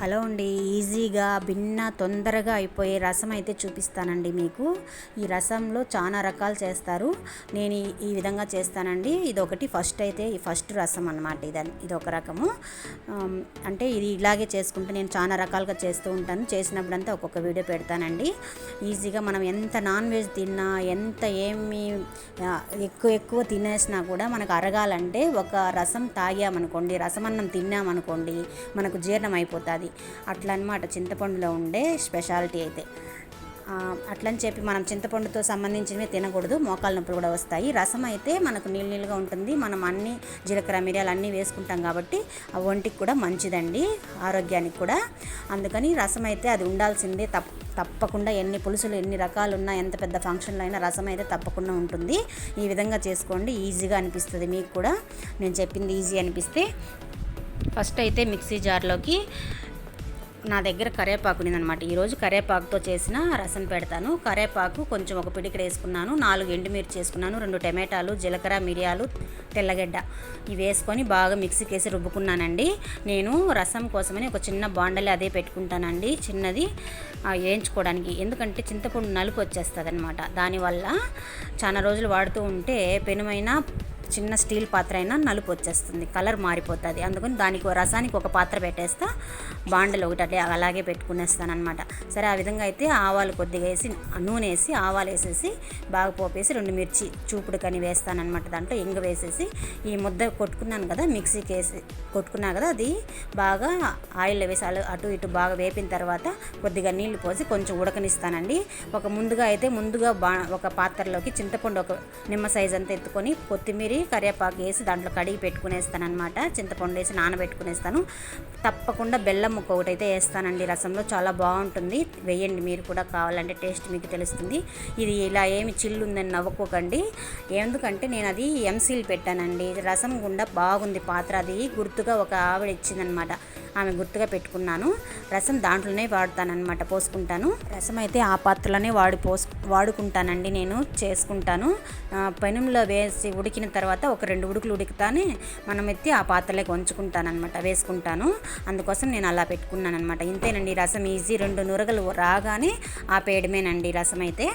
Hello అండి. ఈజీగా భిన్న తొందరగా అయిపోయే రసం అయితే చూపిస్తానండి మీకు. ఈ రసంలో చాలా రకాలు చేస్తారు. నేను ఈ- విధంగా చేస్తానండి. ఇది ఒకటి ఫస్ట్ అయితే ఈ ఫస్ట్ రసం అన్నమాట ఇది ఇది ఒక రకము అంటే ఇది ఇలాగే చేసుకుంటే నేను చాలా రకాలుగా చేస్తూ ఉంటాను. చేసినప్పుడంతా ఒక్కొక్క వీడియో పెడతానండి. ఈజీగా మనం ఎంత నాన్ వెజ్ తిన్నా ఎంత ఏమి ఎక్కువ ఎక్కువ తినేసినా కూడా మనకు అరగాలంటే ఒక రసం తాగామనుకోండి రసమన్నం తిన్నామనుకోండి మనకు జీర్ణం అయిపోతుంది అట్లా అనమాట చింతపండులో ఉండే స్పెషాలిటీ అయితే. అట్లని చెప్పి మనం చింతపండుతో సంబంధించినవి తినకూడదు. మోకాలు నొప్పులు కూడా వస్తాయి. రసం అయితే మనకు నీళ్ళు నీళ్ళుగా ఉంటుంది. మనం అన్ని జీలకర్ర మిరియాలు అన్నీ వేసుకుంటాం కాబట్టి ఒంటికి కూడా మంచిదండి. ఆరోగ్యానికి కూడా. అందుకని రసం అయితే అది ఉండాల్సిందే తప్ప తప్పకుండా ఎన్ని పులుసులు ఎన్ని రకాలు ఉన్నా ఎంత పెద్ద ఫంక్షన్లో అయినా రసం అయితే తప్పకుండా ఉంటుంది. ఈ విధంగా చేసుకోండి. ఈజీగా అనిపిస్తుంది మీకు కూడా. నేను చెప్పింది ఈజీ అనిపిస్తే. ఫస్ట్ అయితే మిక్సీ జార్లోకి నా దగ్గర కరేపాకు ఉందనమాట ఈరోజు కరేపాకుతో చేసిన రసం పెడతాను. కరేపాకు కొంచెం ఒక పిడికి వేసుకున్నాను. నాలుగు ఎండుమిర్చి వేసుకున్నాను రెండు టమాటాలు జీలకర్ర మిరియాలు తెల్లగడ్డ ఇవి వేసుకొని బాగా మిక్సీకి వేసి రుబ్బుకున్నానండి. నేను రసం కోసమని ఒక చిన్న బాండలి అదే పెట్టుకుంటానండి. చిన్నది వేయించుకోవడానికి. ఎందుకంటే చింతపండు నలుపు వచ్చేస్తుంది అనమాట దానివల్ల చాలా రోజులు వాడుతూ ఉంటే పెనుమైన చిన్న స్టీల్ పాత్ర అయినా నలుపు వచ్చేస్తుంది కలర్ మారిపోతుంది. అందుకని దానికి రసానికి ఒక పాత్ర పెట్టేస్తా బాండలు ఒకటి అట్లే అలాగే పెట్టుకునేస్తాను అనమాట సరే ఆ విధంగా అయితే ఆవాలు కొద్దిగా వేసి నూనె వేసి ఆవాలు వేసేసి బాగా పోపేసి రెండు మిర్చి చూపుడు కని వేస్తానమాట దాంట్లో ఇంగ వేసేసి ఈ ముద్ద కొట్టుకున్నాను కదా మిక్సీకి వేసి కొట్టుకున్నా కదా అది బాగా ఆయిల్లో వేసి అటు ఇటు బాగా వేపిన తర్వాత కొద్దిగా నీళ్ళు పోసి కొంచెం ఉడకనిస్తానండి. ఒక ముందుగా అయితే ముందుగా బా ఒక పాత్రలోకి చింతపండు ఒక నిమ్మ సైజ్ అంతా ఎత్తుకొని కొత్తిమీర కరివేపాకు వేసి దాంట్లో కడిగి పెట్టుకునేస్తాను అనమాట చింతపండు వేసి నానబెట్టుకునేస్తాను. తప్పకుండా బెల్లం ముక్క ఒకటి అయితే వేస్తానండి. రసంలో చాలా బాగుంటుంది. వేయండి మీరు కూడా కావాలంటే టేస్ట్ మీకు తెలుస్తుంది. ఇది ఇలా ఏమి చిల్లు ఉందని నవ్వుకోకండి. ఎందుకంటే నేను అది ఎంసీల్ పెట్టానండి. రసం గుండా బాగుంది పాత్ర. అది గుర్తుగా ఒక ఆవిడ ఇచ్చిందనమాట ఆమె గుర్తుగా పెట్టుకున్నాను. రసం దాంట్లోనే వాడతానన్నమాట పోసుకుంటాను. రసం అయితే ఆ పాత్రలోనే వాడి పోసు వాడుకుంటానండి నేను చేసుకుంటాను. పెనంలో వేసి ఉడికిన తర్వాత ఒక రెండు ఉడుకులు ఉడికితానే మనం ఎత్తి ఆ పాత్రలోకి వంచుకుంటానమాట వేసుకుంటాను. అందుకోసం నేను అలా పెట్టుకున్నాను అనమాట ఇంతేనండి రసం ఈజీ. రెండు నురగలు రాగానే ఆ పేయడమేనండి రసం అయితే